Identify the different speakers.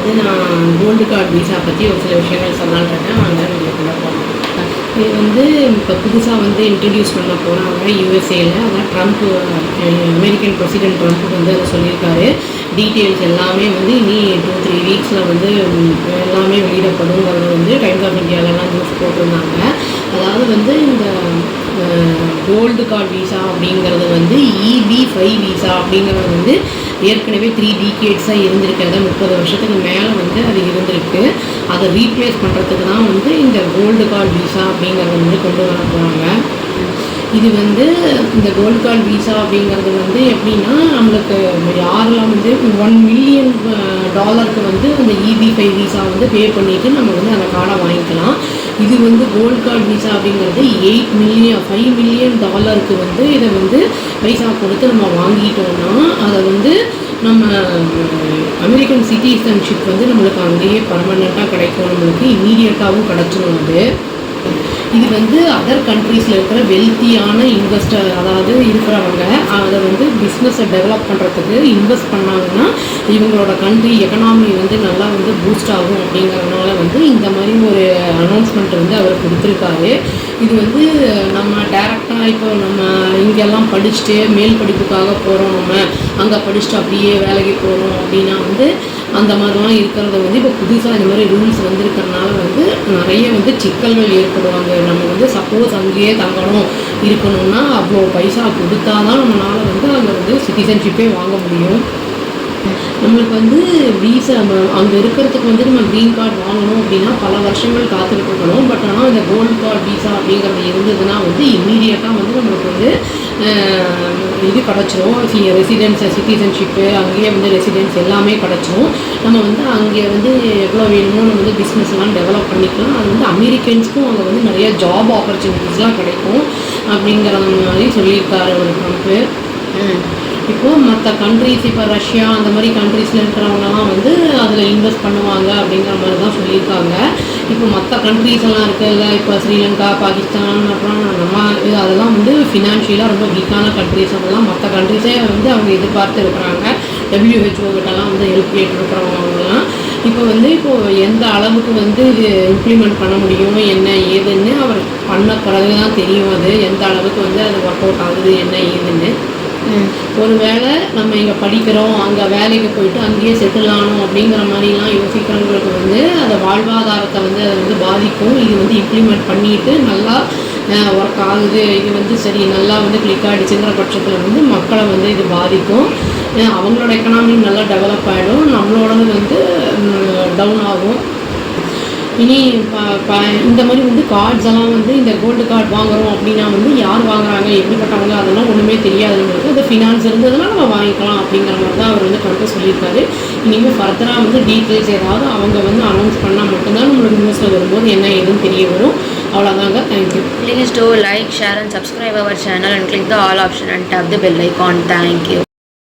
Speaker 1: வந்து நான் gold card visa பற்றி ஒரு சில விஷயங்கள் சொல்லலான்னு இருக்கேன் வாங்க வீடியோக்குள்ளே இது வந்து இப்போ புதுசாக வந்து இன்ட்ரடியூஸ் பண்ண போகிறாங்க யூஎஸ்ஏயில் அதான் ட்ரம்ப் அமெரிக்கன் பிரசிடென்ட் ட்ரம்ப் வந்து அதை சொல்லியிருக்காரு. டீட்டெயில்ஸ் எல்லாமே வந்து இனி டூ த்ரீ வீக்ஸில் வந்து எல்லாமே வெளியிடப்படுங்கிறது வந்து டைம்ஸ் ஆஃப் இந்தியாவிலலாம் நியூஸ் போட்டிருந்தாங்க. அதாவது வந்து இந்த கோல்டு கார்டு விசா அப்படிங்கிறது வந்து இபி ஃபைவ் விசா அப்படிங்கிறது வந்து ஏற்கனவே த்ரீ டிகேட்ஸாக இருந்திருக்கிறத முப்பது வருஷத்துக்கு மேலே வந்து அது இருந்திருக்கு. அதை ரீப்ளேஸ் பண்ணுறதுக்கு தான் வந்து இந்த கோல்டு கார்டு விசா அப்படிங்கிறத வந்து கொண்டு வர போகிறாங்க இது வந்து இந்த கோல்டு கார்டு விசா அப்படிங்கிறது வந்து எப்படின்னா நம்மளுக்கு யாரெல்லாம் வந்து ஒன் மில்லியன் டாலருக்கு வந்து அந்த இபி ஃபைவ் விசா வந்து பே பண்ணிவிட்டு நம்ம வந்து அந்த கார்டை வாங்கிக்கலாம். இது வந்து கோல்ட் கார்டு விசா அப்படிங்கிறது எயிட் மில்லியன் ஃபைவ் மில்லியன் டாலருக்கு வந்து இதை வந்து பைசா கொடுத்து நம்ம வாங்கிட்டோம்னா அதை வந்து நம்ம அமெரிக்கன் சிட்டிசன்ஷிப் வந்து நம்மளுக்கு அங்கேயே பர்மனெண்ட்டாக கிடைக்கும். நம்மளுக்கு இம்மீடியட்டாகவும் கிடச்சிடும் அது. இது வந்து அதர் கண்ட்ரீஸில் இருக்கிற வெல்த்தியான இன்வெஸ்டர் அதாவது இருக்கிறவங்க அதை வந்து பிஸ்னஸை டெவலப் பண்ணுறதுக்கு இன்வெஸ்ட் பண்ணாங்கன்னா இவங்களோட கண்ட்ரி எக்கனாமி வந்து நல்லா வந்து பூஸ்ட் ஆகும் அப்படிங்கிறதுனால வந்து இந்த மாதிரி ஒரு அனௌன்ஸ்மெண்ட் வந்து அவர் கொடுத்துருக்காரு. இது வந்து நம்ம டேரெக்டாக இப்போ நம்ம இங்கெல்லாம் படிச்சுட்டு மேல் படிப்புக்காக போகிறோம் நம்ம. அங்கே படிச்சுட்டு அப்படியே வேலைக்கு போகிறோம் அப்படின்னா வந்து அந்த மாதிரிலாம் இருக்கிறத வந்து இப்போ புதுசாக இந்த மாதிரி ரூல்ஸ் வந்திருக்கிறனால வந்து நிறைய வந்து சிக்கல்கள் ஏற்படுவாங்க. நம்ம வந்து சப்போஸ் அங்கேயே தங்கணும் இருக்கணும்னா அவ்வளோ பைசா கொடுத்தா தான் நம்மளால் வந்து அங்கே வந்து சிட்டிசன்ஷிப்பே வாங்க முடியும். நம்மளுக்கு வந்து வீசா அங்கே இருக்கிறதுக்கு வந்து நம்ம க்ரீன் கார்டு வாங்கணும் அப்படின்னா பல வருஷங்கள் காத்திருக்கணும். பட் ஆனால் இந்த கோல்டு கார்டு வீசா அப்படிங்கிறது இருந்ததுன்னா வந்து இம்மீடியட்டாக வந்து நம்மளுக்கு வந்து இது கிடச்சிரும். ரெசிடென்ஸ் சிட்டிசன்ஷிப்பு அங்கேயே வந்து ரெசிடென்ஸ் எல்லாமே கிடச்சிரும். நம்ம வந்து அங்கே வந்து எவ்வளோ வேணுமோ நம்ம வந்து பிஸ்னஸ்லாம் டெவலப் பண்ணிக்கலாம். அது வந்து அமெரிக்கன்ஸ்க்கும் அங்கே வந்து நிறைய ஜாப் ஆப்பர்ச்சுனிட்டிஸ்லாம் கிடைக்கும். அப்படிங்கிற மாதிரி சொல்லியிருக்காரு ஒரு ட்ரம்ப்பு இப்போது மற்ற கண்ட்ரிஸ் இப்போ ரஷ்யா அந்த மாதிரி கண்ட்ரீஸில் இருக்கிறவங்கலாம் வந்து அதில் இன்வெஸ்ட் பண்ணுவாங்க அப்படிங்கிற மாதிரி தான் சொல்லியிருக்காங்க. இப்போ மற்ற கண்ட்ரீஸ் எல்லாம் இருக்குல்ல இப்போ ஸ்ரீலங்கா பாகிஸ்தான் அப்புறம் நம்ம அதெல்லாம் வந்து ஃபினான்ஷியலாக ரொம்ப வீக்கான கண்ட்ரிஸ் அதெல்லாம் மற்ற கண்ட்ரிஸே வந்து அவங்க எதிர்பார்த்து இருக்கிறாங்க. டபிள்யூஹெச்ஓ கிட்டலாம் வந்து ஹெல்ப் கேட்டுருக்கிறவங்கலாம் இப்போ வந்து இப்போ எந்த அளவுக்கு வந்து இது இம்ப்ளிமெண்ட் பண்ண முடியும் என்ன ஏதுன்னு அவர் பண்ண பிறகு தான் தெரியும் அது. எந்த அளவுக்கு வந்து அது ஒர்க் அவுட் ஆகுது என்ன ஏதுன்னு. ஒருவேளை நம்ம இங்கே படிக்கிறோம் அங்கே வேலைக்கு போயிட்டு அங்கேயே செட்டில் ஆகணும் அப்படிங்கிற மாதிரிலாம் யோசிக்கிறவங்களுக்கு வந்து அதை வாழ்வாதாரத்தை வந்து அதை வந்து பாதிக்கும். இது வந்து இம்ப்ளிமெண்ட் பண்ணிட்டு நல்லா ஒர்க் ஆகுது. இது வந்து சரி நல்லா வந்து கிளிக் ஆகிடுச்சுங்கிற பட்சத்தில் வந்து மக்களை வந்து இது பாதிக்கும். அவங்களோட எக்கனாமி நல்லா டெவலப் ஆகிடும் நம்மளோடது வந்து டவுன் ஆகும். இனி ப- ப- இந்த மாதிரி வந்து கார்ட்ஸ் எல்லாம் வந்து இந்த கோல்டு கார்டு வாங்குறோம் அப்படின்னா வந்து யார் வாங்குறாங்க எப்படிப்பட்டவங்க அதெல்லாம் ஒன்றுமே தெரியாதுங்கிறது அது ஃபினான்ஸ் இருந்ததுன்னா நம்ம வாங்கிக்கலாம் அப்படிங்கிற மாதிரி தான் அவர் வந்து கருத்து சொல்லியிருக்காரு. இனிமேல் ஃபர்தராக வந்து டீட்டெயில்ஸ் ஏதாவது அவங்க வந்து அனௌன்ஸ் பண்ணால் மட்டும்தான் நம்மளோட நியூஸில் வரும்போது என்ன ஏதுன்னு தெரிய வரும். அவ்வளோதாங்க thank you
Speaker 2: please do like share and subscribe our channel and click the all option and tap the bell icon thank you.